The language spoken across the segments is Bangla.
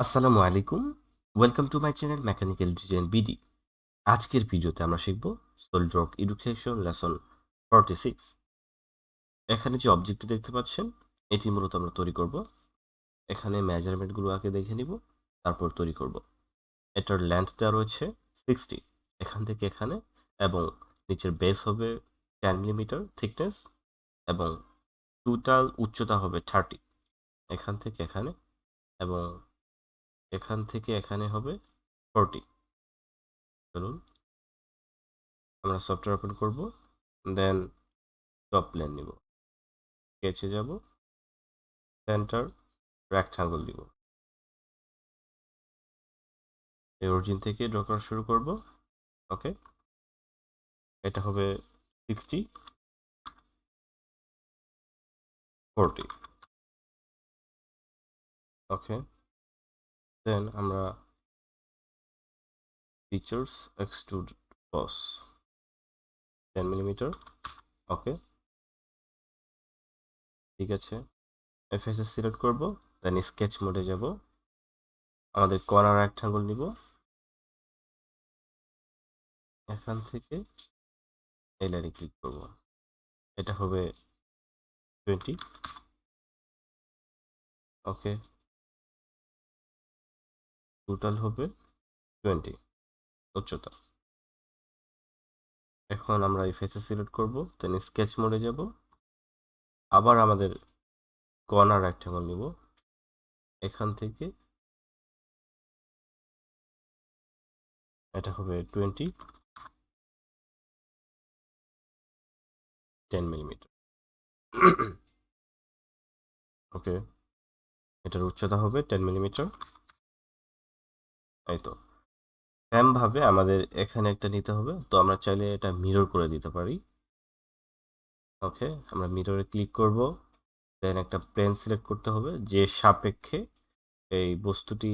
আসসালামু আলাইকুম। Welcome to my channel mechanical design BD আজকের ভিডিওতে আমরা শিখব solid rock education lesson forty six এখানে যে অবজেক্টটি দেখতে পাচ্ছেন, এটি মূলত আমরা তৈরি করব। এখানে মেজারমেন্টগুলো আগে দেখে নিব, তারপর তৈরি করব। এটার লেন্থ দেওয়া রয়েছে সিক্সটি এখান থেকে এখানে এবং নিচের বেস হবে টেন মিলিমিটার থিকনেস এবং টোটাল উচ্চতা হবে থার্টি এখান থেকে এখানে এবং এখান থেকে এখানে হবে ফোরটি চলুন, আমরা সফটওয়্যার ওপেন করব দেন টপ প্ল্যান নিব। স্কেচে যাব সেন্টার রেক্টাঙ্গল দিব। এই অরিজিন থেকে ড্র করা শুরু করব ওকে এটা হবে সিক্সটি ফোরটি ওকে দেন আমরা features extrude boss ten millimetre okay ঠিক আছে এফএসএস সিলেক্ট করব দেন স্কেচ মোডে যাব, আমাদের কর্নার রেক্টাঙ্গল নিব। এখান থেকে এই লাইনে ক্লিক করব, এটা হবে টোয়েন্টি ওকে টোটাল হবে টোয়েন্টি উচ্চতা। এখন আমরা এই ফেসে সিলেক্ট করব দেন স্কেচ মোডে যাব। আবার আমাদের কর্নার রেক্টাঙ্গল নিব। এখান থেকে এটা হবে টোয়েন্টি টেন মিলিমিটার ওকে এটার উচ্চতা হবে টেন মিলিমিটার এই তো? সেমভাবে আমাদের এখানে একটা নিতে হবে, তো আমরা চাইলে এটা মিরর করে দিতে পারি। ওকে আমরা মিররে ক্লিক করব দেন একটা প্লেন সিলেক্ট করতে হবে, যে সাপেক্ষে এই বস্তুটি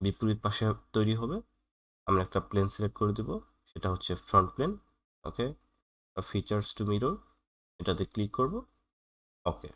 বিপরীত পাশে তৈরি হবে, আমরা একটা প্লেন সিলেক্ট করে দেব, সেটা হচ্ছে front plane okay features to mirror এটাতে ক্লিক করব ওকে